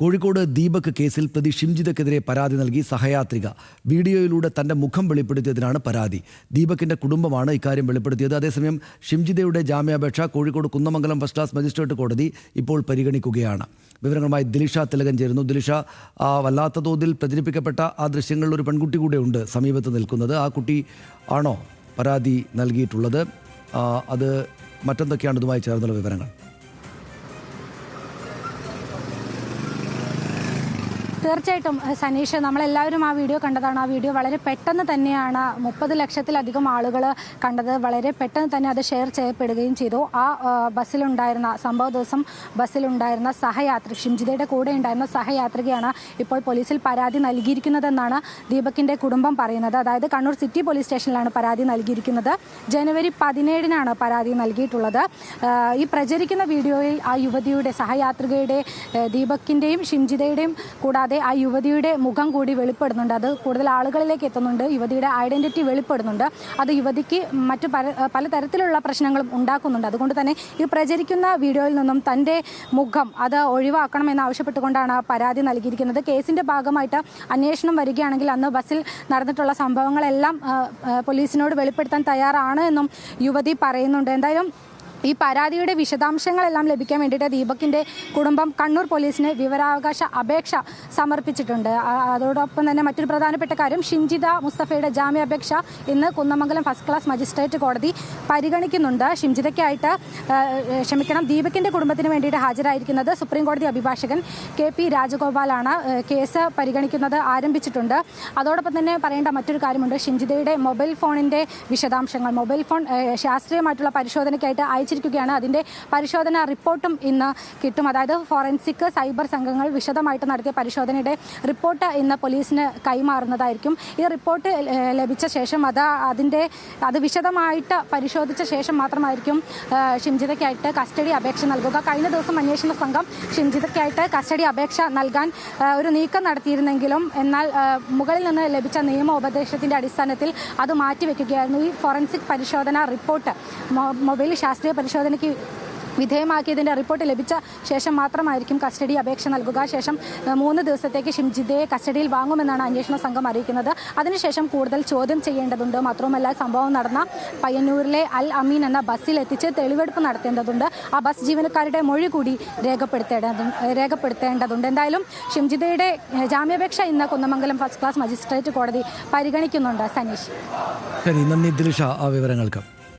കോഴിക്കോട് ദീപക് കേസിൽ പ്രതി ഷിംജിതക്കെതിരെ പരാതി നൽകി സഹയാത്രിക. വീഡിയോയിലൂടെ തന്റെ മുഖം വെളിപ്പെടുത്തിയതിനാണ് പരാതി. ദീപകിന്റെ കുടുംബമാണ് ഇക്കാര്യം വെളിപ്പെടുത്തിയത്. അതേസമയം ഷിംജിതയുടെ ജാമ്യാപേക്ഷ Kozhikode Kunnamangalam first class magistrate കോടതി ഇപ്പോൾ പരിഗണിക്കുകയാണ്. വിവരങ്ങളുമായി ദിലിഷ തിലകൻ ചേരുന്നു. ദിലിഷ വല്ലാത്ത തോതിൽ പ്രചരിപ്പിക്കപ്പെട്ട ആ ദൃശ്യങ്ങളിൽ ഒരു പെൺകുട്ടി കൂടെ ഉണ്ട് സമീപത്ത് നിൽക്കുന്നത്. ആ കുട്ടി ആണോ പരാതി നൽകിയിട്ടുള്ളത്? അത് മറ്റെന്തൊക്കെയാണ് ഇതുമായി ചേർന്നുള്ള വിവരങ്ങൾ? തീർച്ചയായിട്ടും സനീഷ് നമ്മളെല്ലാവരും ആ വീഡിയോ കണ്ടതാണ്. ആ വീഡിയോ വളരെ പെട്ടെന്ന് തന്നെയാണ് മുപ്പത് ലക്ഷത്തിലധികം ആളുകൾ കണ്ടത്. വളരെ പെട്ടെന്ന് തന്നെ അത് ഷെയർ ചെയ്യപ്പെടുകയും ചെയ്തു. ആ ബസ്സിലുണ്ടായിരുന്ന സംഭവ ദിവസം ബസ്സിലുണ്ടായിരുന്ന സഹയാത്രി ഷിംജിതയുടെ കൂടെ ഉണ്ടായിരുന്ന സഹയാത്രികയാണ് ഇപ്പോൾ പോലീസിൽ പരാതി നൽകിയിരിക്കുന്നതെന്നാണ് ദീപകിന്റെ കുടുംബം പറയുന്നത്. അതായത് കണ്ണൂർ സിറ്റി പോലീസ് സ്റ്റേഷനിലാണ് പരാതി നൽകിയിരിക്കുന്നത്. ജനുവരി പതിനേഴിനാണ് പരാതി നൽകിയിട്ടുള്ളത്. ഈ പ്രചരിക്കുന്ന വീഡിയോയിൽ ആ യുവതിയുടെ സഹയാത്രികയുടെ ദീപക്കിന്റെയും ഷിംജിതയുടെയും കൂടാതെ ആ യുവതിയുടെ മുഖം കൂടി വെളിപ്പെടുന്നുണ്ട്. അത് കൂടുതൽ ആളുകളിലേക്ക് എത്തുന്നുണ്ട്. യുവതിയുടെ ഐഡന്റിറ്റി വെളിപ്പെടുന്നുണ്ട്. അത് യുവതിക്ക് മറ്റു പല പലതരത്തിലുള്ള പ്രശ്നങ്ങളും ഉണ്ടാക്കുന്നുണ്ട്. അതുകൊണ്ട് തന്നെ ഈ പ്രചരിക്കുന്ന വീഡിയോയിൽ നിന്നും തന്റെ മുഖം അത് ഒഴിവാക്കണമെന്ന് ആവശ്യപ്പെട്ടുകൊണ്ടാണ് പരാതി നൽകിയിരിക്കുന്നത്. കേസിന്റെ ഭാഗമായിട്ട് അന്വേഷണം വരികയാണെങ്കിൽ അന്ന് ബസ്സിൽ നടന്നിട്ടുള്ള സംഭവങ്ങളെല്ലാം പോലീസിനോട് വെളിപ്പെടുത്താൻ തയ്യാറാണ് എന്നും യുവതി പറയുന്നുണ്ട്. എന്തായാലും ഈ പരാതിയുടെ വിശദാംശങ്ങളെല്ലാം ലഭിക്കാൻ വേണ്ടിയിട്ട് ദീപകിന്റെ കുടുംബം കണ്ണൂർ പോലീസിന് വിവരാവകാശ അപേക്ഷ സമർപ്പിച്ചിട്ടുണ്ട്. അതോടൊപ്പം തന്നെ മറ്റൊരു പ്രധാനപ്പെട്ട കാര്യം ഷിഞ്ചിത മുസ്തഫയുടെ ജാമ്യാപേക്ഷ ഇന്ന് കുന്നമംഗലം ഫസ്റ്റ് ക്ലാസ് മജിസ്ട്രേറ്റ് കോടതി പരിഗണിക്കുന്നുണ്ട്. ഷിംജിതയ്ക്കായിട്ട് ക്ഷമിക്കണം ദീപകിന്റെ കുടുംബത്തിന് വേണ്ടിയിട്ട് ഹാജരായിരിക്കുന്നത് സുപ്രീം കോടതി അഭിഭാഷകൻ കെ പി രാജഗോപാലാണ്. കേസ് പരിഗണിക്കുന്നത് ആരംഭിച്ചിട്ടുണ്ട്. അതോടൊപ്പം തന്നെ പറയേണ്ട മറ്റൊരു കാര്യമുണ്ട്. ഷിംജിതയുടെ മൊബൈൽ ഫോണിന്റെ വിശദാംശങ്ങൾ. മൊബൈൽ ഫോൺ ശാസ്ത്രീയമായിട്ടുള്ള പരിശോധനയ്ക്കായിട്ട് അയച്ചിരിക്കുകയാണ് അതിന്റെ പരിശോധന റിപ്പോർട്ടും ഇന്ന് കിട്ടും. അതായത് ഫോറൻസിക് സൈബർ സംഘങ്ങൾ വിശദമായിട്ട് നടത്തിയ പരിശോധനയുടെ റിപ്പോർട്ട് ഇന്ന് പോലീസിന് കൈമാറുന്നതായിരിക്കും. ഈ റിപ്പോർട്ട് ലഭിച്ച ശേഷം അത് അതിന്റെ അത് വിശദമായിട്ട് പരിശോധിച്ച ശേഷം മാത്രമായിരിക്കും ഷിംജിതയ്ക്കായിട്ട് കസ്റ്റഡി അപേക്ഷ നൽകുക. കഴിഞ്ഞ ദിവസം അന്വേഷണ സംഘം ഷിംജിതയ്ക്കായിട്ട് കസ്റ്റഡി അപേക്ഷ നൽകാൻ ഒരു നീക്കം നടത്തിയിരുന്നെങ്കിലും എന്നാൽ മുകളിൽ നിന്ന് ലഭിച്ച നിയമോപദേശത്തിന്റെ അടിസ്ഥാനത്തിൽ അത് മാറ്റിവെക്കുകയായിരുന്നു. ഈ ഫോറൻസിക് പരിശോധന റിപ്പോർട്ട് മൊബൈൽ ശാസ്ത്രീയ പരിശോധനയ്ക്ക് വിധേയമാക്കിയതിന്റെ റിപ്പോർട്ട് ലഭിച്ച ശേഷം മാത്രമായിരിക്കും കസ്റ്റഡി അപേക്ഷ നൽകുക. ശേഷം മൂന്ന് ദിവസത്തേക്ക് ഷിംജിതയെ കസ്റ്റഡിയിൽ വാങ്ങുമെന്നാണ് അന്വേഷണ സംഘം അറിയിക്കുന്നത്. അതിനുശേഷം കൂടുതൽ ചോദ്യം ചെയ്യേണ്ടതുണ്ട്. മാത്രവുമല്ല സംഭവം നടന്ന പയ്യന്നൂരിലെ അൽ അമീൻ എന്ന ബസ്സിൽ എത്തിച്ച് തെളിവെടുപ്പ് നടത്തേണ്ടതുണ്ട്. ആ ബസ് ജീവനക്കാരുടെ മൊഴി കൂടി രേഖപ്പെടുത്തേണ്ടതുണ്ട്. എന്തായാലും ഷിംജിതയുടെ ജാമ്യാപേക്ഷ ഇന്ന് കുന്നമംഗലം ഫസ്റ്റ് ക്ലാസ് മജിസ്ട്രേറ്റ് കോടതി പരിഗണിക്കുന്നുണ്ട്. സനീഷ്. ആ വിവരങ്ങൾക്ക്.